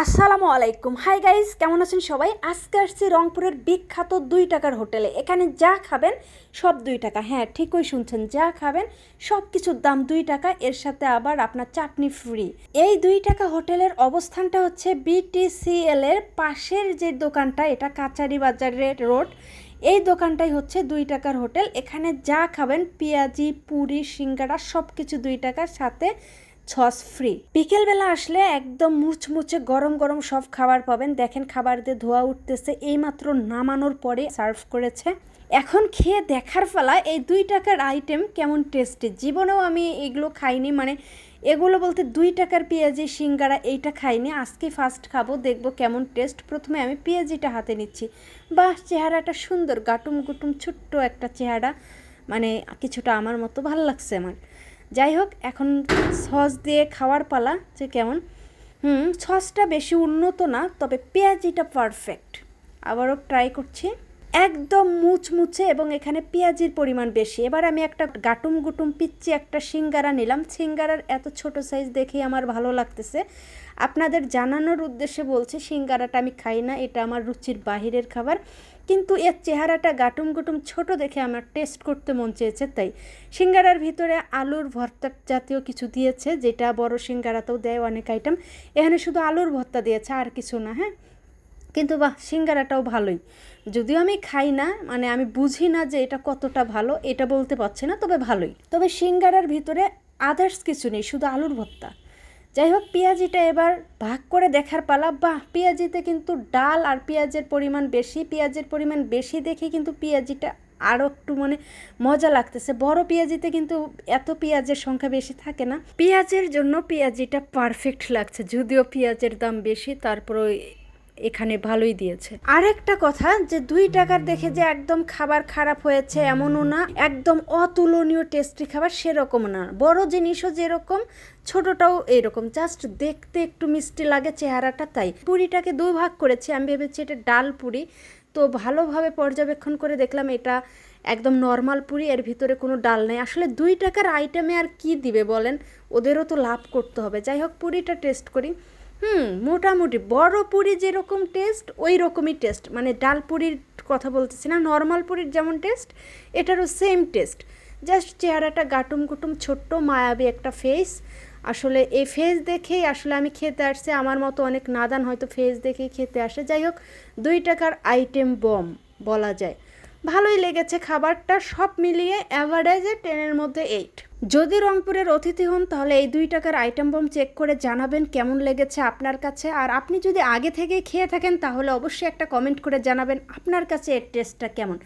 আসসালামু আলাইকুম। Hi guys কেমন আছেন সবাই? আজকে আসছি রংপুরের বিখ্যাত দুই টাকার হোটেলে। এখানে যা খাবেন, সব দুই টাকা। হ্যাঁ ঠিকই শুনছেন, যা খাবেন সব কিছুর দাম দুই টাকা। এর সাথে আবার আপনার চাটনি ফ্রি এই দুই টাকা হোটেলের অবস্থানটা হচ্ছে বিটিসিএল এর পাশের যে দোকানটা, এটা কাচারি বাজারের রোড। এই দোকানটাই হচ্ছে দুই টাকার হোটেল। এখানে যা খাবেন, পেঁয়াজি, পুরি, সিঙ্গারা সব কিছু দুই টাকার সাথে ছস ফ্রি। বিকেলবেলা আসলে একদম মুচমুচে গরম গরম সব খাবার পাবেন। দেখেন খাবার দিয়ে ধোয়া উঠতেছে, এইমাত্র নামানোর পরে সার্ভ করেছে। এখন খেয়ে দেখার ফলা এই দুই টাকার আইটেম কেমন টেস্টি জীবনেও আমি এগুলো খাইনি মানে এগুলো বলতে দুই টাকার পেঁয়াজি, সিঙ্গারা এইটা খাইনি। আজকে ফার্স্ট খাব, দেখব কেমন টেস্ট প্রথমে আমি পেঁয়াজিটা হাতে নিচ্ছি। বাহ, চেহারাটা সুন্দর গাটুম গুটুম ছোট্ট একটা চেহারা। মানে কিছুটা আমার মতো ভালো লাগছে আমার। যাই হোক এখন সস দিয়ে খাওয়ার পালা যে কেমন। হুম, সসটা বেশি উন্নত না, তবে পেঁয়াজিটা পারফেক্ট আবারও ট্রাই করছি। একদম মুচমুচে এবং এখানে পেঁয়াজির পরিমাণ বেশি। এবার আমি একটা গাটুম গুটুম পিচ্ছি একটা সিঙ্গারা নিলাম। সিঙ্গারার এত ছোট সাইজ দেখেই আমার ভালো লাগতেছে। আপনাদের জানানোর উদ্দেশ্যে বলছি, সিঙ্গারাটা আমি খাই না, এটা আমার রুচির বাহিরের খাবার। কিন্তু এর চেহারাটা গাটুম গুটুম ছোট দেখে আমার টেস্ট করতে মন চেয়েছে, তাই। সিঙ্গারার ভিতরে আলুর ভর্তা জাতীয় কিছু দিয়েছে, যেটা বড় সিঙ্গারাতেও দেয় অনেক আইটেম এখানে শুধু আলুর ভর্তা দিয়েছে, আর কিছু না হ্যাঁ? কিন্তু বাহ, সিঙ্গারাটাও ভালোই। যদিও আমি খাই না মানে আমি বুঝি না যে এটা কতটা ভালো, এটা বলতে পারছি না, তবে ভালোই। তবে সিঙ্গারার ভিতরে আদার্স কিছু নেই, শুধু আলুর ভর্তা। যাই হোক পেঁয়াজিটা এবার ভাগ করে দেখার পালা। বাহ, পেঁয়াজিতে কিন্তু ডাল আর পেঁয়াজের পরিমাণ বেশি। পেঁয়াজের পরিমাণ বেশি দেখে কিন্তু পেঁয়াজিটা আরও একটু মানে মজা লাগতেছে। বড় পেঁয়াজিতে কিন্তু এত পেঁয়াজের সংখ্যা বেশি থাকে না। পেঁয়াজের জন্য পেঁয়াজিটা পারফেক্ট লাগছে। যদিও পেঁয়াজের দাম বেশি তারপরে এখানে ভালোই দিয়েছে। আর একটা কথা যে দুই টাকার দেখে যে একদম খাবার খারাপ হয়েছে এমনও না, একদম অতুলনীয় টেস্টি খাবার সেরকম না। বড় জিনিসও যেরকম, ছোটটাও এরকম। জাস্ট দেখতে একটু মিষ্টি লাগে চেহারাটা, তাই। পুরিটাকে দুই ভাগ করেছি, আমি ভেবেছি এটা ডাল পুরি। তো ভালোভাবে পর্যবেক্ষণ করে দেখলাম এটা একদম নর্মাল পুরি, এর ভিতরে কোনো ডাল নেই। আসলে দুই টাকার আইটেমে আর কি দিবে বলেন? ওদেরও তো লাভ করতে হবে। যাই হোক, পুরিটা টেস্ট করি। হুম, মোটামুটি। বড় পুরি যেরকম টেস্ট ওই রকমই টেস্ট মানে ডাল পুরির কথা বলতেছি না নর্মাল পুরির যেমন টেস্ট এটারও সেম টেস্ট জাস্ট চেহারাটা গাটুম গুটুম, ছোট্ট, মায়াবী একটা ফেস আসলে এই ফেস দেখেই আসলে আমি খেতে আসছে। আমার মতো অনেক নাদান হয়তো ফেস দেখেই খেতে আসে। যাই হোক, দুই টাকার আইটেম বম বলা যায়। ভালোই লেগেছে খাবারটা, সব মিলিয়ে অ্যাভারেজে টেনের মধ্যে এইট যদি রংপুরের অতিথি হন, তাহলে এই দুই টাকার আইটেম বম চেক করে জানাবেন কেমন লেগেছে আপনার কাছে। আর আপনি যদি আগে থেকে খেয়ে থাকেন, তাহলে অবশ্যই একটা কমেন্ট করে জানাবেন আপনার কাছে এর টেস্টটা কেমন।